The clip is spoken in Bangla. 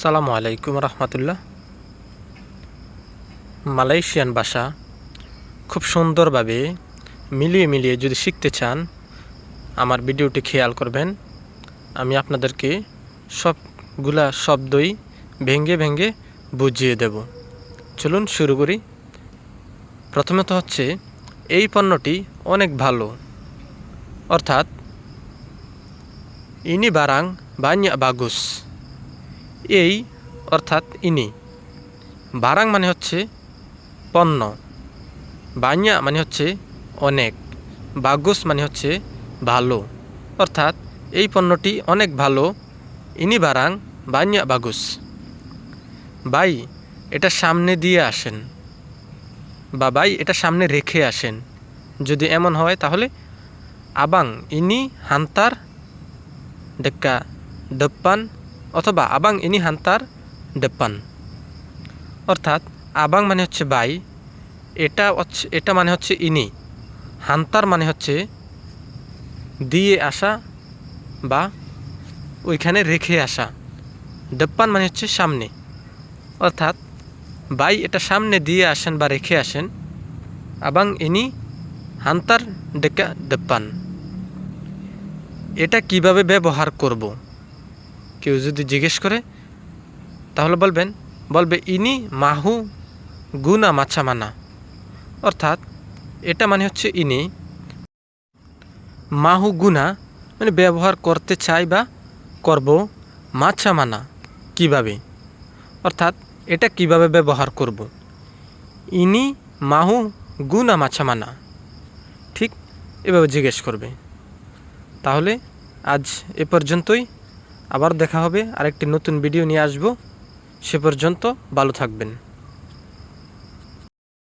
সালামু আলাইকুম রহমতুল্লাহ। মালয়েশিয়ান ভাষা খুব সুন্দরভাবে মিলিয়ে মিলিয়ে যদি শিখতে চান, আমার ভিডিওটি খেয়াল করবেন। আমি আপনাদেরকে সবগুলা শব্দই ভেঙ্গে ভেঙ্গে বুঝিয়ে দেব। চলুন শুরু করি। প্রথমত হচ্ছে, এই পণ্যটি অনেক ভালো। অর্থাৎ ইনি বারাং বান্যা বাগুস এই, অর্থাৎ ইনি। বারাং মানে হচ্ছে পণ্য। বান্যা মানে হচ্ছে অনেক। বাগুস মানে হচ্ছে ভালো। অর্থাৎ এই পণ্যটি অনেক ভালো। ইনি বারাং বান্যা বাগুস। বাই, এটা সামনে দিয়ে আসেন। বা বাই, এটা সামনে রেখে আসেন। যদি এমন হয় তাহলে আবাং, ইনি হান্তার, ডেক্কা, দেপ্পান অথবা আবাং ইনি হান্তার দেপ্পান। অর্থাৎ আবাং মানে হচ্ছে বাই, এটা হচ্ছে, এটা মানে হচ্ছে ইনি। হান্তার মানে হচ্ছে দিয়ে আসা বা ওইখানে রেখে আসা। দেপ্পান মানে হচ্ছে সামনে। অর্থাৎ বাই এটা সামনে দিয়ে আসেন বা রেখে আসেন, আবাং ইনি হান্তার ডেকা দেপ্পান। এটা কীভাবে ব্যবহার করব? কেউ যদি জিজ্ঞেস করে, তাহলে বলবেন, বলবে, ইনি মাহু গুনা মাছা মানা। অর্থাৎ এটা মানে হচ্ছে ইনি মাহু গুনা মানে ব্যবহার করতে চাই বা করব মাছা মানা, কীভাবে? অর্থাৎ এটা কীভাবে ব্যবহার করব? ইনি মাহু গুনা মাছা মানা। ঠিক এভাবে জিজ্ঞেস করবে। তাহলে আজ এ পর্যন্তই। আবার দেখা হবে আরেকটি নতুন ভিডিও নিয়ে আসব। সে পর্যন্ত ভালো থাকবেন।